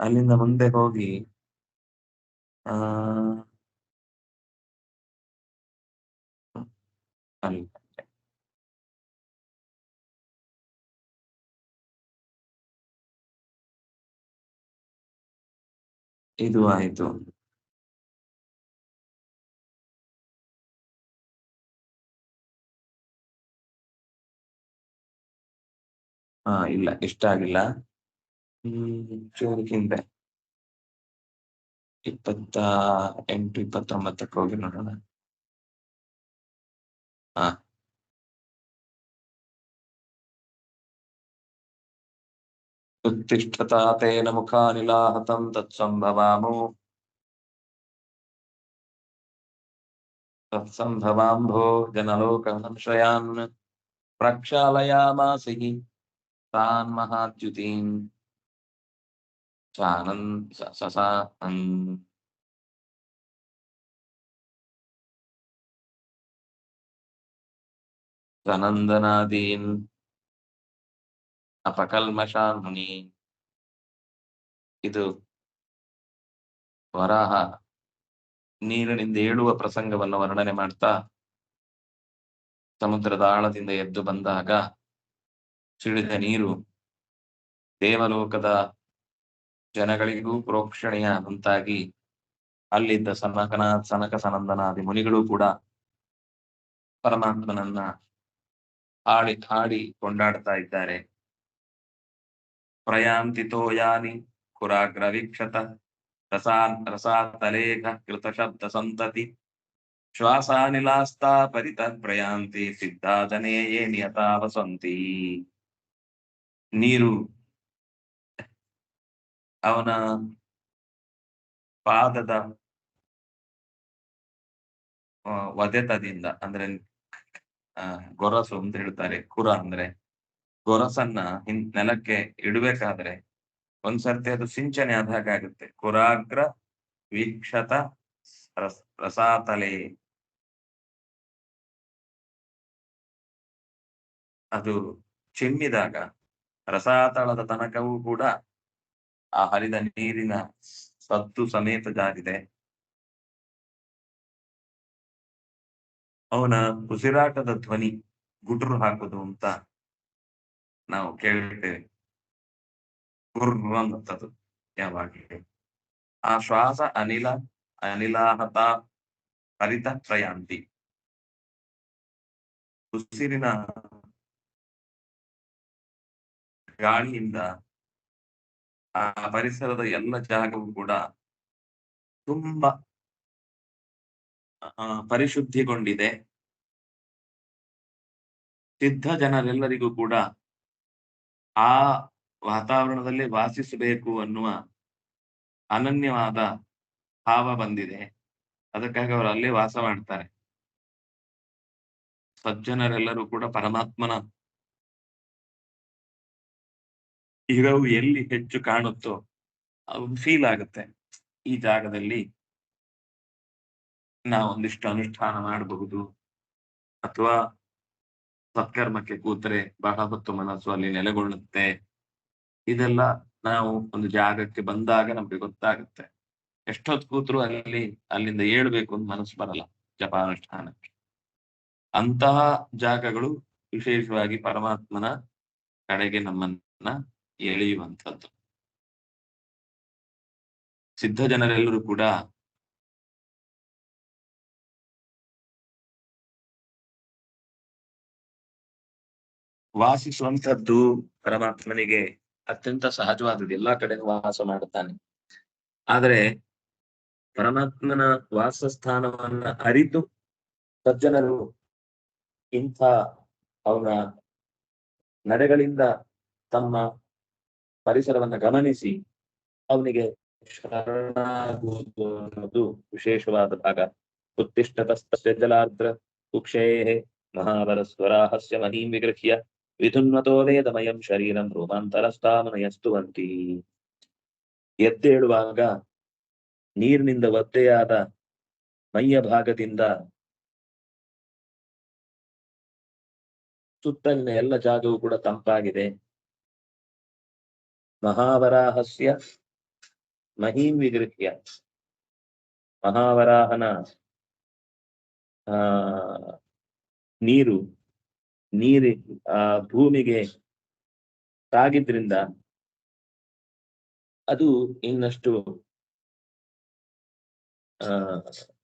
ಅಲ್ಲಿಂದ ಮುಂದೆ ಹೋಗಿ ಆ ಅಲ್ಲಿ. ಇದು ಆಯ್ತು. ಹಾ ಇಲ್ಲ ಇಷ್ಟ ಆಗಿಲ್ಲ. ಜೋರಿಗಿಂದ ಇಪ್ಪತ್ತ ಎಂಟು ಇಪ್ಪತ್ತೊಂಬತ್ತಕ್ಕೆ ಹೋಗಿ ನೋಡೋಣ ಹಾ ఉత్తిష్టతా తేన తత్సంభవాము. తత్సంభవాంభో జనలోక సంశయాన్ ప్రక్షాళయామాసి తాన్ మహాద్యుతీన్. सानन् स- ससा अन्- सनन्दनादीन् ಅಪಕಲ್ಮಷಾನ್ ಮುನಿ ಇದು ವರಾಹ ನೀರಿನಿಂದ ಏಳುವ ಪ್ರಸಂಗವನ್ನು ವರ್ಣನೆ ಮಾಡ್ತಾ ಸಮುದ್ರದ ಆಳದಿಂದ ಎದ್ದು ಬಂದಾಗ ಸಿಡಿದ ನೀರು ದೇವಲೋಕದ ಜನಗಳಿಗೂ ಪ್ರೋಕ್ಷಣೀಯ ಅಂತಾಗಿ ಅಲ್ಲಿದ್ದ ಸನಕನ, ಸನಕ ಸನಂದನಾದಿ ಮುನಿಗಳು ಕೂಡ ಪರಮಾತ್ಮನನ್ನ ಆಡಿ ಹಾಡಿ ಕೊಂಡಾಡ್ತಾ ಇದ್ದಾರೆ. ಪ್ರಯಾಂತಿತೋ ಯಾನಿ ಕುರಾಗ್ರ ವೀಕ್ಷತ, ರಸಾ ರಸಾತಲೇಖ ಕೃತ ಶಬ್ದ ಸಂತತಿ, ಶ್ವಾಸಾನಿಲಾಸ್ತಾ ಪರಿತ ಪ್ರಯಾಂತಿ ಸಿದ್ಧಾದನೆಯೇ ನಿಯತಾ ವಸಂತಿ ನೀರು ಅವನ ಪಾದದ ವಧೆತದಿಂದ ಅಂದ್ರೆ ಗೊರಸು ಅಂತ ಹೇಳ್ತಾರೆ, ಕುರ ಅಂದ್ರೆ, ಗೊರಸನ್ನ ಹಿನ್ ನೆಲಕ್ಕೆ ಇಡಬೇಕಾದ್ರೆ ಒಂದ್ಸರ್ತಿ ಅದು ಸಿಂಚನೆ ಆದ ಹಾಗಾಗುತ್ತೆ ಕುರಾಗ್ರ ವೀಕ್ಷತ ರಸ, ರಸಾತಲೆ. ಅದು ಚಿಮ್ಮಿದಾಗ, ರಸಾತಳದ ತನಕವೂ ಕೂಡ ಆ ಹರಿದ ನೀರಿನ ಸದ್ದು ಸಮೇತ ಜಾರಿದೆ ಅವನ ಉಸಿರಾಟದ ಧ್ವನಿ ಗುಟ್ರು ಹಾಕುದು ಅಂತ ನಾವು ಕೇಳ್ತೇವೆ. ಗುರ್ರ ಯಾವಾಗ ಆ ಶ್ವಾಸ ಅನಿಲ, ಅನಿಲಾಹತ, ಹರಿತ ತ್ರಯಾಂತಿ. ಉಸಿರಿನ ಗಾಳಿಯಿಂದ ಆ ಪರಿಸರದ ಎಲ್ಲ ಜಾಗವೂ ಕೂಡ ತುಂಬಾ ಪರಿಶುದ್ಧಿಗೊಂಡಿದೆ. ಸಿದ್ಧ ಜನರೆಲ್ಲರಿಗೂ ಕೂಡ ಆ ವಾತಾವರಣದಲ್ಲಿ ವಾಸಿಸಬೇಕು ಅನ್ನುವ ಅನನ್ಯವಾದ ಭಾವ ಬಂದಿದೆ. ಅದಕ್ಕಾಗಿ ಅವರು ಅಲ್ಲೇ ವಾಸ ಮಾಡ್ತಾರೆ. ಸಜ್ಜನರೆಲ್ಲರೂ ಕೂಡ ಪರಮಾತ್ಮನ ಇರವು ಎಲ್ಲಿ ಹೆಚ್ಚು ಕಾಣುತ್ತೋ ಫೀಲ್ ಆಗುತ್ತೆ. ಈ ಜಾಗದಲ್ಲಿ ನಾವು ಒಂದಿಷ್ಟು ಅನುಷ್ಠಾನ ಮಾಡಬಹುದು. ಅಥವಾ ಸತ್ಕರ್ಮಕ್ಕೆ ಕೂತರೆ ಬಹಳ ಹೊತ್ತು ಮನಸ್ಸು ಅಲ್ಲಿ ನೆಲೆಗೊಳ್ಳುತ್ತೆ. ಇದೆಲ್ಲ ನಾವು ಒಂದು ಜಾಗಕ್ಕೆ ಬಂದಾಗ ನಮ್ಗೆ ಗೊತ್ತಾಗುತ್ತೆ. ಎಷ್ಟೊತ್ತು ಕೂತ್ರು ಅಲ್ಲಿ, ಅಲ್ಲಿಂದ ಏಳ್ಬೇಕು ಅಂತ ಮನಸ್ಸು ಬರಲ್ಲ ಜಪಾನುಷ್ಠಾನಕ್ಕೆ. ಅಂತಹ ಜಾಗಗಳು ವಿಶೇಷವಾಗಿ ಪರಮಾತ್ಮನ ಕಡೆಗೆ ನಮ್ಮನ್ನ ಎಳೆಯುವಂಥದ್ದು. ಸಿದ್ಧ ಜನರೆಲ್ಲರೂ ಕೂಡ ವಾಸಿಸುವಂತದ್ದು ಪರಮಾತ್ಮನಿಗೆ ಅತ್ಯಂತ ಸಹಜವಾದದ್ದು. ಎಲ್ಲಾ ಕಡೆ ವಾಸ ಮಾಡುತ್ತಾನೆ. ಆದರೆ ಪರಮಾತ್ಮನ ವಾಸಸ್ಥಾನವನ್ನ ಅರಿತು ಸಜ್ಜನರು ಇಂಥ ಅವನ ನಡೆಗಳಿಂದ ತಮ್ಮ ಪರಿಸರವನ್ನ ಗಮನಿಸಿ ಅವನಿಗೆ ಶರಣಾಗುವುದು ಅನ್ನೋದು ವಿಶೇಷವಾದ ಭಾಗ. ಉತ್ತಿಷ್ಟತಸ್ತಸ್ಯ ಜಲಾರ್ದ್ರ ಕುಕ್ಷೇ ಮಹಾಬಲಸ್ವರಾಹಸ್ಯ ಮಹೀಂ ವಿಗೃಹ್ಯ ವಿಧುನ್ವತೋ ವೇದಮಯಂ ಶರೀರಂ ರೋಮಾಂತರಸ್ತಾಮನಯಸ್ತುವಂತಿ ಎದ್ದೇಳುವಾಗ ನೀರಿನಿಂದ ಒದ್ದೆಯಾದ ಮೈಯ ಭಾಗದಿಂದ ಸುತ್ತಲಿನ ಎಲ್ಲ ಜಾಗವು ಕೂಡ ತಂಪಾಗಿದೆ. ಮಹಾವರಾಹಸ್ಯ ಮಹೀಂ ವಿಗೃಹ್ಯ ಮಹಾವರಾಹನ ನೀರು, ನೀರಿ, ಆ, ಭೂಮಿಗೆ ತಾಗಿದ್ರಿಂದ ಅದು ಇನ್ನಷ್ಟು, ಆ,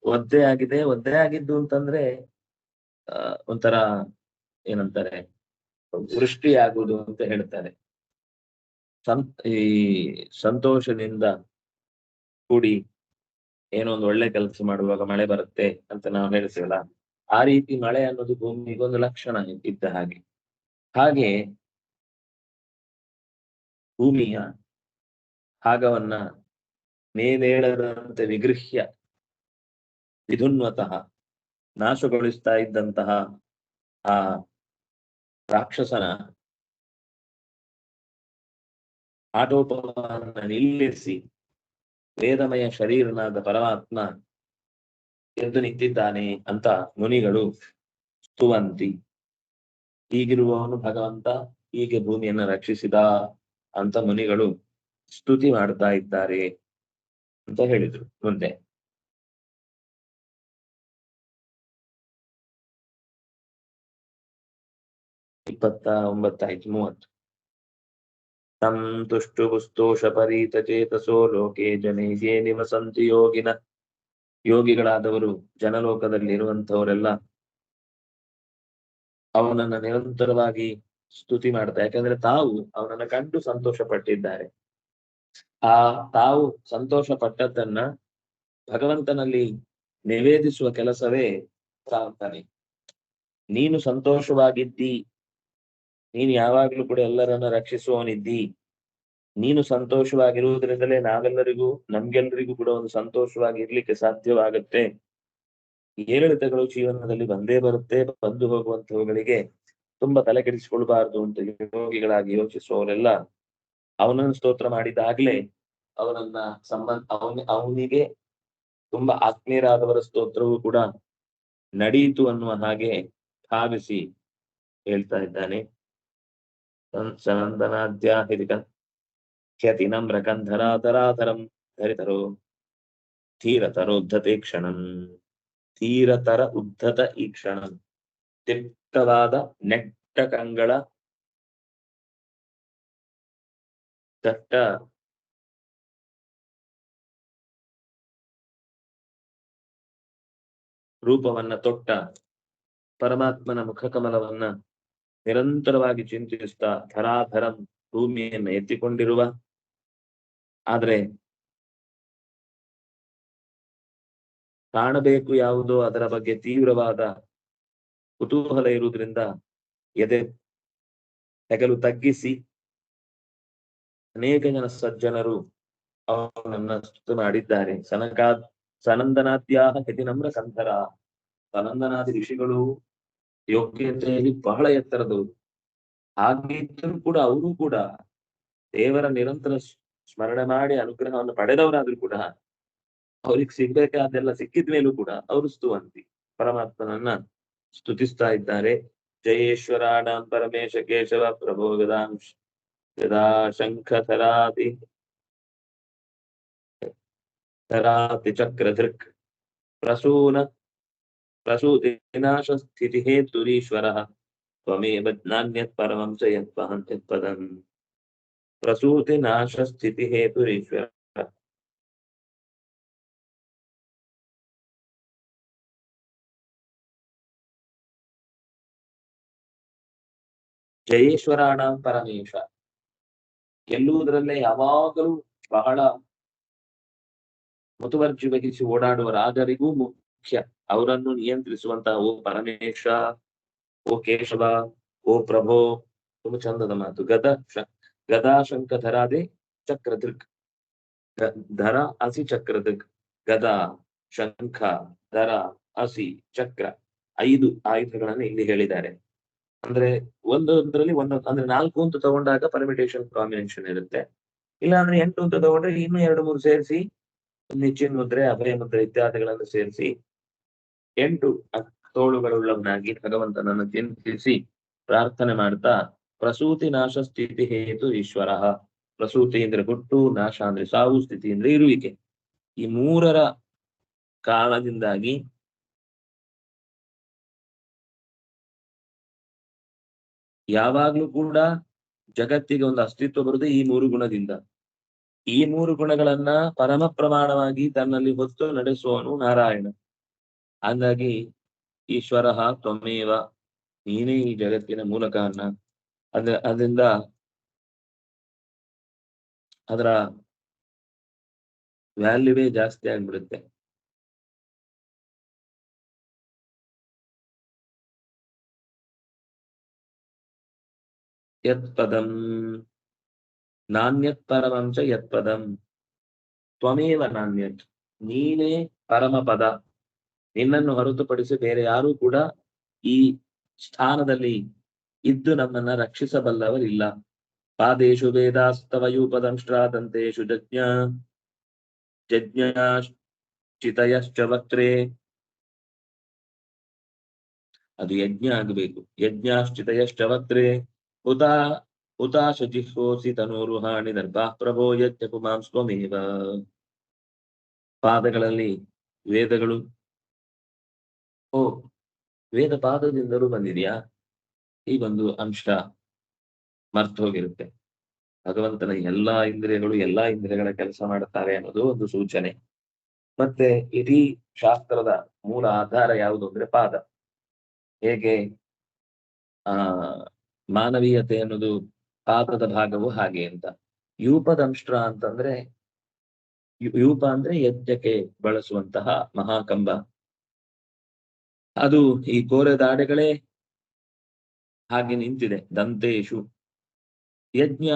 ಒದ್ದೆ ಆಗಿದೆ. ಒದ್ದೆ ಆಗಿದ್ದು ಅಂತಂದ್ರೆ, ಆ, ಒಂಥರ ಏನಂತಾರೆ ವೃಷ್ಟಿ ಆಗುವುದು ಅಂತ ಹೇಳ್ತಾರೆ. ಸಂ, ಈ ಸಂತೋಷದಿಂದ ಕೂಡಿ ಏನೋ ಒಂದು ಒಳ್ಳೆ ಕೆಲಸ ಮಾಡುವಾಗ ಮಳೆ ಬರುತ್ತೆ ಅಂತ ನಾವು ಹೇಳ್ತೀವಲ್ಲ, ಆ ರೀತಿ ಮಳೆ ಅನ್ನೋದು ಭೂಮಿಗೆ ಒಂದು ಲಕ್ಷಣ ಇದ್ದ ಹಾಗೆ. ಹಾಗೆ ಭೂಮಿಯ ಭಾಗವನ್ನ ಮೇಲೇಳದಂತೆ ವಿಗೃಹ್ಯ, ವಿಧುನ್ವತಃ ನಾಶಗೊಳಿಸ್ತಾ ಇದ್ದಂತಹ ಆ ರಾಕ್ಷಸನ ಆಟೋಪವನ್ನು ನಿಲ್ಲಿಸಿ ವೇದಮಯ ಶರೀರನಾದ ಪರಮಾತ್ಮ ಎದ್ದು ನಿಂತಿದ್ದಾನೆ ಅಂತ ಮುನಿಗಳು ಸ್ತುವಂತಿ. ಹೀಗಿರುವವನು ಭಗವಂತ, ಹೀಗೆ ಭೂಮಿಯನ್ನ ರಕ್ಷಿಸಿದ ಅಂತ ಮುನಿಗಳು ಸ್ತುತಿ ಮಾಡ್ತಾ ಇದ್ದಾರೆ ಅಂತ ಹೇಳಿದ್ರು ಮುಂದೆ. ಇಪ್ಪತ್ತ ಒಂಬತ್ತಾಯ್ತು, ಮೂವತ್ತು. ತಂ ತುಷ್ಟು ಪುಸ್ತೋಷ ಪರೀತ ಚೇತಸೋ ಲೋಕೆ ಜನೇಶೇ ನಿವಸಂತಿ ಯೋಗಿನ ಯೋಗಿಗಳಾದವರು ಜನಲೋಕದಲ್ಲಿ ಇರುವಂತವರೆಲ್ಲ ಅವನನ್ನ ನಿರಂತರವಾಗಿ ಸ್ತುತಿ ಮಾಡ್ತಾ ಯಾಕಂದ್ರೆ ತಾವು ಅವನನ್ನ ಕಂಡು ಸಂತೋಷ ಪಟ್ಟಿದ್ದಾರೆ ಆ ತಾವು ಸಂತೋಷ ಪಟ್ಟದ್ದನ್ನ ಭಗವಂತನಲ್ಲಿ ನಿವೇದಿಸುವ ಕೆಲಸವೇ ಪ್ರಾರ್ಥನೆ ನೀನು ಸಂತೋಷವಾಗಿದ್ದಿ ನೀನು ಯಾವಾಗ್ಲೂ ಕೂಡ ಎಲ್ಲರನ್ನ ರಕ್ಷಿಸುವವನಿದ್ದಿ. ನೀನು ಸಂತೋಷವಾಗಿರುವುದರಿಂದಲೇ ನಾವೆಲ್ಲರಿಗೂ, ನಮ್ಗೆಲ್ಲರಿಗೂ ಕೂಡ ಒಂದು ಸಂತೋಷವಾಗಿ ಇರ್ಲಿಕ್ಕೆ ಸಾಧ್ಯವಾಗುತ್ತೆ. ಏರಿಳಿತಗಳು ಜೀವನದಲ್ಲಿ ಬಂದೇ ಬರುತ್ತೆ, ಬಂದು ಹೋಗುವಂತವುಗಳಿಗೆ ತುಂಬಾ ತಲೆ ಕೆಡಿಸಿಕೊಳ್ಬಾರ್ದು ಅಂತ ಯೋಗಿಗಳಾಗಿ ಯೋಚಿಸುವವರೆಲ್ಲ ಅವನನ್ನು ಸ್ತೋತ್ರ ಮಾಡಿದಾಗ್ಲೇ ಅವನನ್ನ ಸಂಬಂಧ, ಅವನ, ಅವನಿಗೆ ತುಂಬಾ ಆತ್ಮೀಯರಾದವರ ಸ್ತೋತ್ರವೂ ಕೂಡ ನಡೆಯಿತು ಅನ್ನುವ ಹಾಗೆ ಭಾವಿಸಿ ಹೇಳ್ತಾ ಇದ್ದಾನೆ. ಸಂದನಾದ್ಯಾಹಿರಿಕ ಖ್ಯತಿ ನಮ್ರಕಂಧರಾತರಾತರಂ ಧರಿತರೋ ಧೀರತರೋದ್ಧತೆ ಕ್ಷಣಂ ಧೀರತರ ಉದ್ಧತ ಈ ಕ್ಷಣಂ ತಿಕ್ತವಾದ ನೆಟ್ಟ ಕಂಗಳ ದಟ್ಟ ರೂಪವನ್ನ ತೊಟ್ಟ ಪರಮಾತ್ಮನ ಮುಖಕಮಲವನ್ನ ನಿರಂತರವಾಗಿ ಚಿಂತಿಸ್ತಾ ಧರಾಧರಂ ಭೂಮಿಯನ್ನು ಎತ್ತಿಕೊಂಡಿರುವ. ಆದರೆ ಕಾಣಬೇಕು ಯಾವುದೋ ಅದರ ಬಗ್ಗೆ ತೀವ್ರವಾದ ಕುತೂಹಲ ಇರುವುದರಿಂದ ಎದೆ ಹೆಗಲು ತಗ್ಗಿಸಿ ಅನೇಕ ಜನ ಸಜ್ಜನರು ಅವನನ್ನ ಸ್ತುತಿ ಮಾಡಿದ್ದಾರೆ. ಸನಕಾ ಸನಂದನಾದ್ಯಾಹ ಯತಿ ನಮ್ರ ಕಂಧರ ಸನಂದನಾದಿ ಋಷಿಗಳು ಯೋಗ್ಯತೆಯಲ್ಲಿ ಬಹಳ ಎತ್ತರದವರು. ಹಾಗಿದ್ದರೂ ಕೂಡ ಅವರು ಕೂಡ ದೇವರ ನಿರಂತರ ಸ್ಮರಣೆ ಮಾಡಿ ಅನುಗ್ರಹವನ್ನು ಪಡೆದವರಾದ್ರೂ ಕೂಡ ಅವ್ರಿಗೆ ಸಿಗ್ಬೇಕಾದೆಲ್ಲ ಸಿಕ್ಕಿದ ಮೇಲೂ ಕೂಡ ಅವರು ಸ್ತುವಂತಿ. ಪರಮಾತ್ಮನನ್ನ ಸ್ತುತಿಸ್ತಾ ಇದ್ದಾರೆ. ಜಯೇಶ್ವರಾಣಾಂ ಪರಮೇಶ ಕೇಶವ ಪ್ರಭೋ ಗದಾಂಶ ಗದಾ ಶಂಖ ಥರಾತಿ ಥರಾತಿ ಚಕ್ರಧೃಕ್ ಪ್ರಸೂನ ಪ್ರಸೂತಿ ವಿನಾಶ ಸ್ಥಿತಿ ಹೇತುರೀಶ್ವರ ತ್ವಮೇವ ನಾನ್ಯತ್ ಪರಮಂ ಚ ಯತ್ಪಹಂ ಯತ್ಪದಂ ಪ್ರಸೂತಿ ನಾಶ ಸ್ಥಿತಿ ಹೇತುರೀಶ್ವರ ಜಯೇಶ್ವರಾಣ ಪರಮೇಶ ಗೆಲ್ಲುವುದರಲ್ಲೇ ಯಾವಾಗಲೂ ಬಹಳ ಮುತುವರ್ಜಿ ವಹಿಸಿ ಓಡಾಡುವ ರಾಜರಿಗೂ ಮುಖ್ಯ. ಅವರನ್ನು ನಿಯಂತ್ರಿಸುವಂತಹ ಓ ಪರಮೇಶ, ಓ ಕೇಶವ, ಓ ಪ್ರಭೋ, ತುಂಬಾ ಚಂದದ ಮಾತು. ಗದ ಶ- ಗದಾ ಶಂಕ ಧರಾದೆ ಚಕ್ರದೃಕ್ ಧರ ಅಸಿ ಚಕ್ರದೃಕ್ ಗದಾ ಶಂಖ ದರ ಹಸಿ ಚಕ್ರ. ಐದು ಆಯುಧಗಳನ್ನು ಇಲ್ಲಿ ಹೇಳಿದ್ದಾರೆ. ಅಂದ್ರೆ ಒಂದೊಂದರಲ್ಲಿ ಒಂದೊಂದು ಅಂದ್ರೆ ನಾಲ್ಕು ಅಂತ ತಗೊಂಡಾಗ ಪರ್ಮಿಟೇಷನ್ ಕಾಂಬಿನೇಷನ್ ಇರುತ್ತೆ. ಇಲ್ಲ ಅಂದ್ರೆ ಎಂಟು ಅಂತ ತಗೊಂಡ್ರೆ ಇನ್ನು ಎರಡು ಮೂರು ಸೇರಿಸಿ ನಿಚ್ಚಿನ ಮುದ್ರೆ, ಅಭಯ ಮುದ್ರೆ ಇತ್ಯಾದಿಗಳನ್ನು ಸೇರಿಸಿ ಎಂಟು ತೋಳುಗಳುಳ್ಳವನಾಗಿ ಭಗವಂತನನ್ನು ಚಿಂತಿಸಿ ಪ್ರಾರ್ಥನೆ ಮಾಡ್ತಾ, ಪ್ರಸೂತಿ ನಾಶ ಸ್ಥಿತಿ ಹೇತು ಈಶ್ವರ. ಪ್ರಸೂತಿ ಅಂದ್ರೆ ಹುಟ್ಟು, ನಾಶ ಅಂದ್ರೆ ಸಾವು, ಸ್ಥಿತಿ ಅಂದ್ರೆ ಇರುವಿಕೆ. ಈ ಮೂರರ ಕಾರಣದಿಂದಾಗಿ ಯಾವಾಗ್ಲೂ ಕೂಡ ಜಗತ್ತಿಗೆ ಒಂದು ಅಸ್ತಿತ್ವ ಬರುದು ಈ ಮೂರು ಗುಣದಿಂದ. ಈ ಮೂರು ಗುಣಗಳನ್ನ ಪರಮ ಪ್ರಮಾಣವಾಗಿ ತನ್ನಲ್ಲಿ ಹೊತ್ತು ನಡೆಸುವನು ನಾರಾಯಣ. ಹಾಗಾಗಿ ಈಶ್ವರ ತ್ವಮೇವ ನೀನೇ ಈ ಜಗತ್ತಿನ ಮೂಲಕ ಅನ್ನ ಅದ ಅದರಿಂದ ಅದರ ವ್ಯಾಲ್ಯೂವೇ ಜಾಸ್ತಿ ಆಗ್ಬಿಡುತ್ತೆ. ಯತ್ಪದಂ ನಾಣ್ಯತ್ ಪರಮಂ ಚ ಯತ್ಪದಂ. ತ್ವಮೇವ ನಾಣ್ಯತ್. ನೀನೇ ಪರಮ ಪದ ನಿನ್ನನ್ನು ಹೊರತುಪಡಿಸಿ ಬೇರೆ ಯಾರು ಕೂಡ ಈ ಸ್ಥಾನದಲ್ಲಿ ಇದ್ದು ನಮ್ಮನ್ನ ರಕ್ಷಿಸಬಲ್ಲವರಿಲ್ಲ. ಪಾದೇಶು ವೇದಾಸ್ತವಯೂಪದಂಶ್ರಾದಂತೇಶು ಜಜ್ಞ ಜಜ್ಞಾಶ್ಚಿತಯಶ್ಚ ವಕ್ರೇ. ಅದು ಯಜ್ಞ ಆಗಬೇಕು. ಯಜ್ಞಾಶ್ಚಿತಯಶ್ಚ ವಕ್ತ್ರೇ ಉತಾ ಉತಾಶ ಜಿಹ್ವೋಸಿ ತನೂರುಹಾಣಿ ದರ್ಭಾ ಪ್ರಭೋ ಯಜ್ಞ ಪುಮಾಂ ಸ್ವಮೇವ. ಪಾದಗಳಲ್ಲಿ ವೇದಗಳು ಓ ವೇದ ಪಾದದಿಂದಲೂ ಬಂದಿದೆಯಾ? ಈ ಒಂದು ಅಂಶ ಮರ್ತು ಹೋಗಿರುತ್ತೆ. ಭಗವಂತನ ಎಲ್ಲಾ ಇಂದ್ರಿಯಗಳು ಎಲ್ಲಾ ಇಂದ್ರಿಯಗಳ ಕೆಲಸ ಮಾಡುತ್ತಾರೆ ಅನ್ನೋದು ಒಂದು ಸೂಚನೆ. ಮತ್ತೆ ಇಡೀ ಶಾಸ್ತ್ರದ ಮೂಲ ಆಧಾರ ಯಾವುದು ಅಂದ್ರೆ ಪಾದ. ಹೇಗೆ? ಆ, ಮಾನವೀಯತೆ ಅನ್ನೋದು ಪಾದದ ಭಾಗವು ಹಾಗೆ ಅಂತ. ಯೂಪದ ಅಂಶ್ರ ಅಂತಂದ್ರೆ ಯೂಪ ಅಂದ್ರೆ ಯಜ್ಞಕ್ಕೆ ಬಳಸುವಂತಹ ಮಹಾಕಂಬ. ಅದು ಈ ಕೋರೆ ದಾಡೆಗಳೇ ಹಾಗೆ ನಿಂತಿದೆ. ದಂತೇಶು ಯಜ್ಞ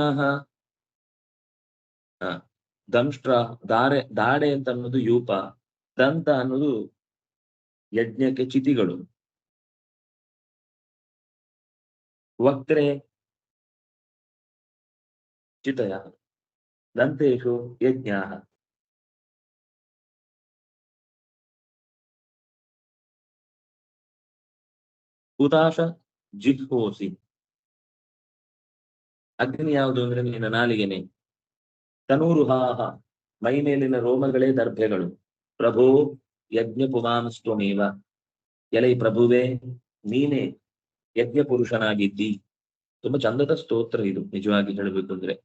ದಂಷ್ಟ್ರ, ದಾರೆ, ದಾಡೆ ಅಂತ ಅನ್ನೋದು ಯೂಪ, ದಂತ ಅನ್ನೋದು ಯಜ್ಞಕ್ಕೆ ಚಿತಿಗಳು. ವಕ್ತ್ರೆ, ಚಿತಯ, ದಂತೇಶು ಯಜ್ಞ ಉದಾಶ ಜಿಹ್ವೋಸಿ ಅಗ್ನಿ ಯಾವುದು ಅಂದ್ರೆ ನಿನ್ನ ನಾಲಿಗೆನೆ. ತನೂರುಹಾಹ ಮೈ ಮೇಲಿನ ರೋಮಗಳೇ ದರ್ಭೆಗಳು. ಪ್ರಭು ಯಜ್ಞ ಪುಮಾಂಸ್ತ್ವಮೇವ ಎಲೈ ಪ್ರಭುವೇ, ನೀನೇ ಯಜ್ಞ ಪುರುಷನಾಗಿದ್ದಿ ತುಂಬಾ ಚಂದದ ಸ್ತೋತ್ರ ಇದು, ನಿಜವಾಗಿ ಹೇಳಬೇಕು ಅಂದ್ರೆ.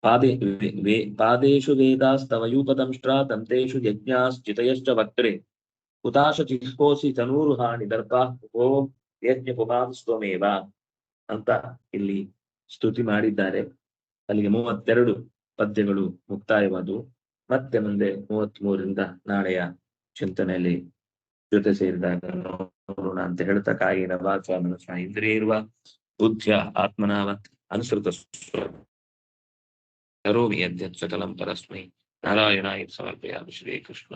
ಪಾದೇ, ವೇ- ಪಾದೇಶು ವೇದಾಸ್ತವಯೂಪದಂಶ್ರಾ ದಂತೇಶು ಯಜ್ಞಾಶ್ಚಿತಯಶ್ಚ ವಕ್ರೆ. ಹುತಾಶ ತನೂರು ಹಾಣಿ ದರ್ಪಾ. ಓ. ಯಜ್ಞ ಪುಮಾಂಸ್ತ್ವಮೇವ ಅಂತ ಇಲ್ಲಿ ಸ್ತುತಿ ಮಾಡಿದ್ದಾರೆ. ಅಲ್ಲಿಗೆ ಮೂವತ್ತೆರಡು ಪದ್ಯಗಳು ಮುಕ್ತಾಯವಾದವು. ಮತ್ತೆ ಮುಂದೆ ಮೂವತ್ತ್ ಮೂರರಿಂದ ನಾಳೆಯ ಚಿಂತನೆಯಲ್ಲಿ ಜೊತೆ ಸೇರಿದಾಗ ನೋಡೋಣ ಅಂತ ಹೇಳ್ತಾ ಕಾಯಿನ ವಾಚ ಇಂದ್ರಿಯ ಇರುವ ಬುದ್ಧಿಯ ಆತ್ಮನಾವತ್ ಅನುಸೃತ ಕರೋಮಿ ಅಧ್ಯಕ್ಷ ಕಲಂ ಪರಸ್ಮೈ ನಾರಾಯಣಾಯ ಸಮರ್ಪಯಾಮಿ ಶ್ರೀಕೃಷ್ಣ